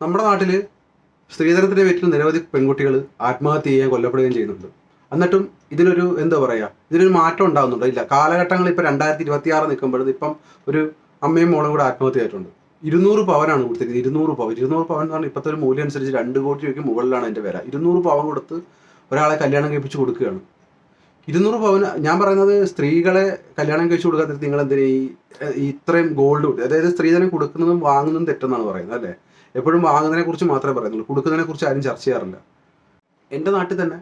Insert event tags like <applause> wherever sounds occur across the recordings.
നമ്മുടെ നാട്ടിൽ സ്ത്രീധനത്തിന്റെ പേരിൽ നിരവധി പെൺകുട്ടികൾ ആത്മഹത്യ ചെയ്യാൻ കൊല്ലപ്പെടുകയും ചെയ്യുന്നുണ്ട്. എന്നിട്ടും ഇതിനൊരു എന്താ പറയുക ഇതിനൊരു മാറ്റം ഉണ്ടാകുന്നുണ്ടോ ഇല്ല കാലഘട്ടങ്ങൾ ഇപ്പം രണ്ടായിരത്തി ഇരുപത്തി ആറ് നിൽക്കുമ്പോഴത് ഇപ്പം ഒരു അമ്മയും മോളും കൂടെ ആത്മഹത്യ ആയിട്ടുണ്ട് ഇരുന്നൂറ് പവനാണ് കൊടുത്തിരിക്കുന്നത് ഇരുന്നൂറ് പവൻ. ഇരുന്നൂറ് പവൻ എന്ന് പറഞ്ഞാൽ ഇപ്പോഴത്തെ ഒരു മൂല്യം അനുസരിച്ച് രണ്ട് കോടി രൂപയ്ക്ക് മുകളിലാണ് എന്റെ വില ഇരുന്നൂറ് പവൻ കൊടുത്ത് ഒരാളെ കല്യാണം കഴിപ്പിച്ച് കൊടുക്കുകയാണ്. ഇരുന്നൂറ് പവന് ഞാൻ പറയുന്നത് സ്ത്രീകളെ കല്യാണം കഴിച്ചു കൊടുക്കാത്ത നിങ്ങൾ എന്തിനാ ഈ ഇത്രയും ഗോൾഡ് അതായത് സ്ത്രീധനം കൊടുക്കുന്നതും വാങ്ങുന്നതും തെറ്റെന്നാണ് പറയുന്നത് അല്ലേ? എപ്പോഴും വാങ്ങുന്നതിനെ കുറിച്ച് മാത്രമേ പറയുന്നുള്ളൂ കൊടുക്കുന്നതിനെ കുറിച്ച് ആരും ചർച്ച ചെയ്യാറില്ല. എന്റെ നാട്ടിൽ തന്നെ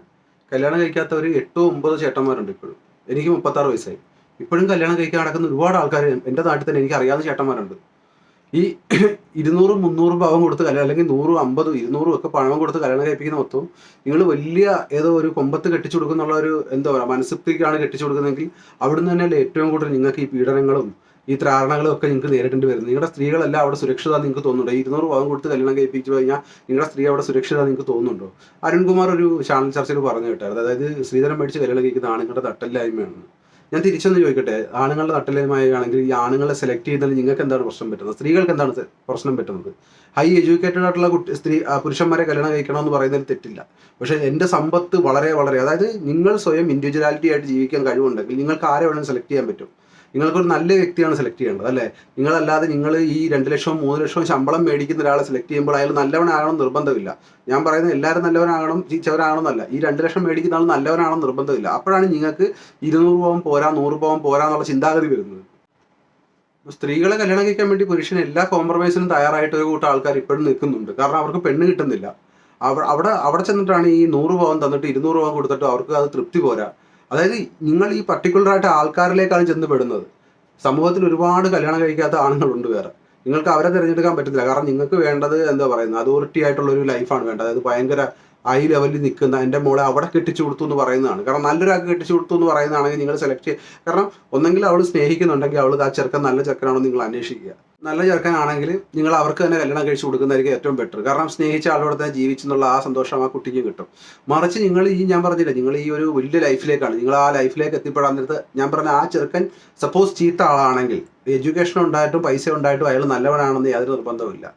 കല്യാണം കഴിക്കാത്തവർ എട്ടോ ഒമ്പതോ ചേട്ടന്മാരുണ്ട് ഇപ്പോഴും. എനിക്ക് മുപ്പത്താറ് വയസ്സായി. ഇപ്പോഴും കല്യാണം കഴിക്കാൻ നടക്കുന്ന ഒരുപാട് ആൾക്കാർ എന്റെ നാട്ടിൽ തന്നെ എനിക്ക് അറിയാവുന്ന ചേട്ടന്മാരുണ്ട്. ഈ <coughs> ഇരുന്നൂറും മുന്നൂറും പാവം കൊടുത്ത് കല്യാണം അല്ലെങ്കിൽ നൂറും അമ്പതും ഇരുന്നൂറും ഒക്കെ പഴം കൊടുത്ത് കല്യാണം കഴിപ്പിക്കുന്ന മൊത്തവും നിങ്ങൾ വലിയ ഏതോ ഒരു കൊമ്പത്ത് കെട്ടിച്ചു കൊടുക്കുന്നുള്ള ഒരു എന്താ പറയുക മനസ്സിലേക്കാണ് കെട്ടിച്ചു കൊടുക്കുന്നതെങ്കിൽ അവിടുന്ന് തന്നെയല്ലേ ഏറ്റവും കൂടുതൽ നിങ്ങൾക്ക് ഈ പീഡനങ്ങളും ഈ ത്രാരണങ്ങളും ഒക്കെ നിങ്ങൾക്ക് നേരിടേണ്ടി വരുന്നത്. നിങ്ങളുടെ സ്ത്രീകളെല്ലാം അവിടെ സുരക്ഷിത നിങ്ങൾക്ക് തോന്നുന്നുണ്ടോ? ഇരുന്നൂറ് പാവം കൊടുത്ത് കല്യാണം കഴിപ്പിച്ചു കഴിഞ്ഞാൽ നിങ്ങളുടെ സ്ത്രീ അവിടെ സുരക്ഷിത നിങ്ങൾക്ക് തോന്നുന്നുണ്ടോ? അരുൺകുമാർ ഒരു ചാനൽ ചർച്ചയിൽ പറഞ്ഞു കേട്ടായിരുന്നു. അതായത് സ്ത്രീധനം മേടിച്ച് കല്യാണം കഴിക്കുന്ന ആണുങ്ങളുടെ തട്ടല്ലായ്മയാണ് ഞാൻ തിരിച്ചൊന്ന് ചോദിക്കട്ടെ? ആണുങ്ങളുടെ നട്ടലിലുമാണെങ്കിൽ ഈ ആണുങ്ങളെ സെലക്ട് ചെയ്താൽ നിങ്ങൾക്ക് എന്താണ് പ്രശ്നം പറ്റുന്നത്? സ്ത്രീകൾക്ക് എന്താണ് പ്രശ്നം പറ്റുന്നത്? ഹൈ എഡ്യൂക്കേറ്റഡ് ആയിട്ടുള്ള കുട്ടി സ്ത്രീ പുരുഷന്മാരെ കല്യാണം കഴിക്കണം എന്ന് പറയുന്നതിൽ തെറ്റില്ല. പക്ഷേ എന്റെ സമ്പത്ത് വളരെ വളരെ അതായത് നിങ്ങൾ സ്വയം ഇൻഡിവിജ്വാലിറ്റി ആയിട്ട് ജീവിക്കാൻ കഴിവുണ്ടെങ്കിൽ നിങ്ങൾക്ക് ആരെ വേണമെങ്കിലും സെലക്ട് ചെയ്യാൻ പറ്റും? നിങ്ങൾക്കൊരു നല്ല വ്യക്തിയാണ് സെലക്ട് ചെയ്യേണ്ടത് അല്ലേ? നിങ്ങളല്ലാതെ നിങ്ങൾ ഈ രണ്ട് ലക്ഷവും മൂന്ന് ലക്ഷവും ശമ്പളം മേടിക്കുന്ന ഒരാളെ സെലക്ട് ചെയ്യുമ്പോൾ അയാൾ നല്ലവനാകണം നിർബന്ധമില്ല. ഞാൻ പറയുന്നത് എല്ലാവരും നല്ലവനാകണം ചീച്ചവരാകണമെന്നല്ല. ഈ രണ്ട് ലക്ഷം മേടിക്കുന്ന ആൾ നല്ലവനാണെന്ന് നിർബന്ധമില്ല. അപ്പോഴാണ് നിങ്ങൾക്ക് ഇരുന്നൂറ് പവൻ പോരാ നൂറ് പവൻ പോരാ എന്നുള്ള ചിന്താഗതി വരുന്നത്. സ്ത്രീകളെ കല്യാണം കഴിക്കാൻ വേണ്ടി പുരുഷൻ എല്ലാ കോംപ്രമൈസിനും തയ്യാറായിട്ട് ഒരു കൂട്ടം ആൾക്കാർ ഇപ്പോഴും നിൽക്കുന്നുണ്ട്. കാരണം അവർക്ക് പെണ്ണ് കിട്ടുന്നില്ല. അവ- അവിടെ അവിടെ ചെന്നിട്ടാണ് ഈ നൂറ് പവൻ തന്നിട്ട് ഇരുന്നൂറ് പവൻ കൊടുത്തിട്ട് അവർക്ക് അത് തൃപ്തി പോരാ. അതായത് നിങ്ങൾ ഈ പർട്ടിക്കുലർ ആയിട്ട് ആൾക്കാരിലേക്കാണ് ചെന്ന് പെടുന്നത് സമൂഹത്തിൽ ഒരുപാട് കല്യാണം കഴിക്കാത്ത ആണുങ്ങളുണ്ട് വേറെ. നിങ്ങൾക്ക് അവരെ തിരഞ്ഞെടുക്കാൻ പറ്റത്തില്ല. കാരണം നിങ്ങൾക്ക് വേണ്ടത് എന്താ പറയുന്നത്? അതോറിറ്റി ആയിട്ടുള്ള ഒരു ലൈഫാണ് വേണ്ടത്. അതായത് ഭയങ്കര ഹൈ ലെവലിൽ നിൽക്കുന്ന എന്റെ മോളെ അവിടെ കെട്ടിച്ചു കൊടുത്തു എന്ന് പറയുന്നതാണ്. കാരണം നല്ലൊരാൾക്ക് കെട്ടിച്ചു കൊടുത്തു എന്ന് പറയുന്നതാണെങ്കിൽ നിങ്ങൾ സെലക്ട് ചെയ്യുക കാരണം ഒന്നെങ്കിൽ അവൾ സ്നേഹിക്കുന്നുണ്ടെങ്കിൽ അവൾ ആ ചെറുക്കൻ നല്ല ചെറുക്കനാണോ നിങ്ങൾ അന്വേഷിക്കുക. നല്ല ചെറുക്കനാണെങ്കിൽ നിങ്ങൾ അവർക്ക് തന്നെ കല്യാണം കഴിച്ചു കൊടുക്കുന്നതായിരിക്കും ഏറ്റവും ബെറ്റർ കാരണം സ്നേഹിച്ച ആളോട് തന്നെ ജീവിച്ചെന്നുള്ള ആ സന്തോഷം ആ കുട്ടിക്ക് കിട്ടും. മറിച്ച് നിങ്ങൾ ഈ ഞാൻ പറഞ്ഞില്ല നിങ്ങൾ ഈ ഒരു വലിയ ലൈഫിലേക്കാണ്. നിങ്ങൾ ആ ലൈഫിലേക്ക് എത്തിപ്പെടാൻ നേരത്ത് ഞാൻ പറഞ്ഞ ആ ചെറുക്കൻ സപ്പോസ് ചീത്ത ആളാണെങ്കിൽ എഡ്യൂക്കേഷൻ ഉണ്ടായിട്ടും പൈസ ഉണ്ടായിട്ടും അയാൾ നല്ലവനാണെന്ന് യാതൊരു നിർബന്ധവുമില്ല.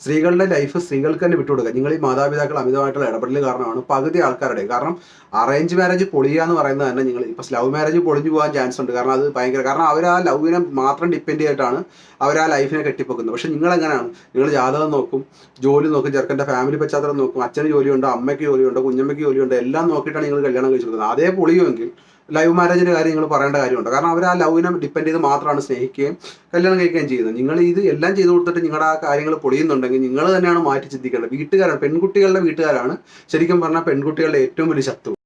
സ്ത്രീകളുടെ ലൈഫ് സ്ത്രീകൾക്ക് തന്നെ വിട്ടുകൊടുക്കുക നിങ്ങൾ ഈ മാതാപിതാക്കൾ അമിതമായിട്ടുള്ള ഇടപെടൽ കാരണമാണ് പകുതി ആൾക്കാരുടെ കാരണം അറേഞ്ച് മാരേജ് പൊളിയുക എന്ന് പറയുന്നത് തന്നെ നിങ്ങൾ ഇപ്പോൾ ലവ് മാരേജ് പൊളിഞ്ഞു പോകാൻ ചാൻസ് ഉണ്ട്. കാരണം അത് ഭയങ്കര കാരണം അവർ ആ ലവിനെ മാത്രം ഡിപ്പെൻഡ് ചെയ്തിട്ടാണ് അവർ ആ ലൈഫിനെ കെട്ടിപ്പൊക്കുന്നത്. പക്ഷെ നിങ്ങൾ എങ്ങനെയാണ്? നിങ്ങൾ ജാതകം നോക്കും ജോലി നോക്കും ചെറുക്കന്റെ ഫാമിലി പശ്ചാത്തലം നോക്കും അച്ഛന് ജോലിയുണ്ടോ അമ്മയ്ക്ക് ജോലിയുണ്ടോ കുഞ്ഞമ്മയ്ക്ക് ജോലിയുണ്ടോ എല്ലാം നോക്കിയിട്ടാണ് നിങ്ങൾ കല്യാണം കഴിച്ചു കൊടുക്കുന്നത്. അതേ പൊളിയുമെങ്കിൽ ലൈവ് മാരേജിന്റെ കാര്യം നിങ്ങൾ പറയേണ്ട കാര്യമുണ്ട്. കാരണം അവർ ആ ലവിനെ ഡിപ്പെൻഡ് ചെയ്ത് മാത്രമാണ് സ്നേഹിക്കുകയും കല്യാണം കഴിക്കുകയും ചെയ്യുന്നത്. നിങ്ങൾ ഇത് എല്ലാം ചെയ്തു കൊടുത്തിട്ട് നിങ്ങളുടെ ആ കാര്യങ്ങൾ പൊളിയുന്നുണ്ടെങ്കിൽ നിങ്ങൾ തന്നെയാണ് മാറ്റി ചിന്തിക്കേണ്ടത്. വീട്ടുകാരാണ് പെൺകുട്ടികളുടെ വീട്ടുകാരാണ്. ശരിക്കും പറഞ്ഞാൽ പെൺകുട്ടികളുടെ ഏറ്റവും വലിയ ശത്രു.